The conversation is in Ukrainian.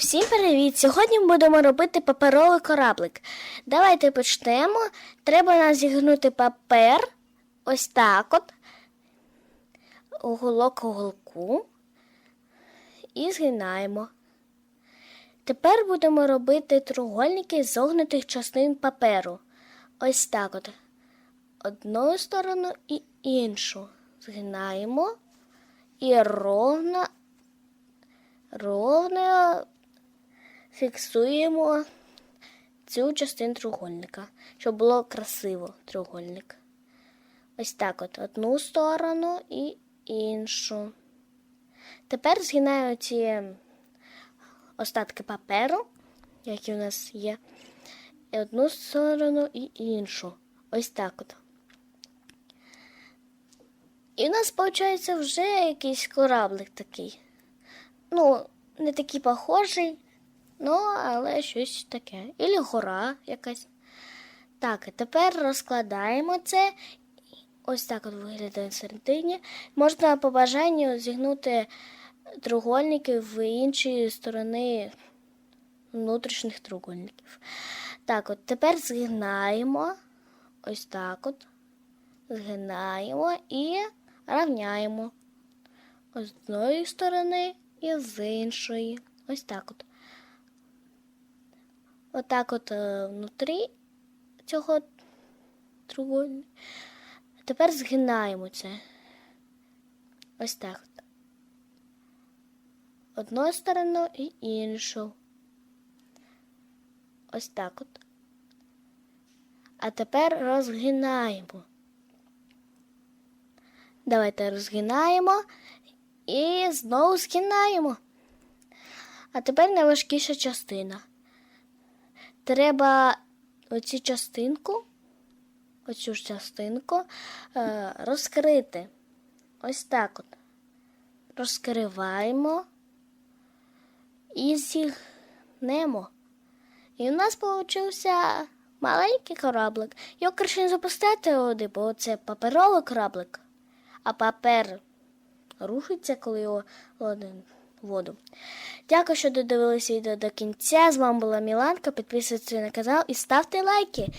Всім привіт! Сьогодні будемо робити паперовий кораблик. Давайте почнемо. Треба нам зігнути папер. Ось так от. Уголок уголку. І згинаємо. Тепер будемо робити треугольники з зогнутих частин паперу. Ось так от. Одну сторону і іншу. Згинаємо. І ровно, ровно фіксуємо цю частину треугольника, щоб було красиво треугольник. Ось так от одну сторону і іншу. Тепер згинаю ці остатки паперу, які у нас є, і одну сторону і іншу. Ось так от. І у нас виходить вже якийсь кораблик такий. Ну, не такий похожий, ну, але щось таке. Ілі гора якась. Так, тепер розкладаємо це. Ось так от виглядає всередині. Можна по бажанню зігнути треугольники в інші сторони внутрішніх треугольників. Так, от тепер згинаємо. Ось так от. Згинаємо і рівняємо. З одної сторони і з іншої. Ось так от. Отак от е, внутрі цього треугольника. Тепер згинаємо це. Ось так от. Одну сторону і іншу. Ось так от. А тепер розгинаємо. Давайте розгинаємо і знову згинаємо. А тепер найважкіша частина. Треба оцю частинку, оцю ж частинку е, розкрити. Ось так от. Розкриваємо і зігнемо. І у нас получився маленький кораблик. Його краще не запустити води, бо це паперовий кораблик, а папер рушиться, коли його ладен воду. Дякую, що додивилися відео до кінця. З вами була Міланка. Підписуйтесь на канал і ставте лайки.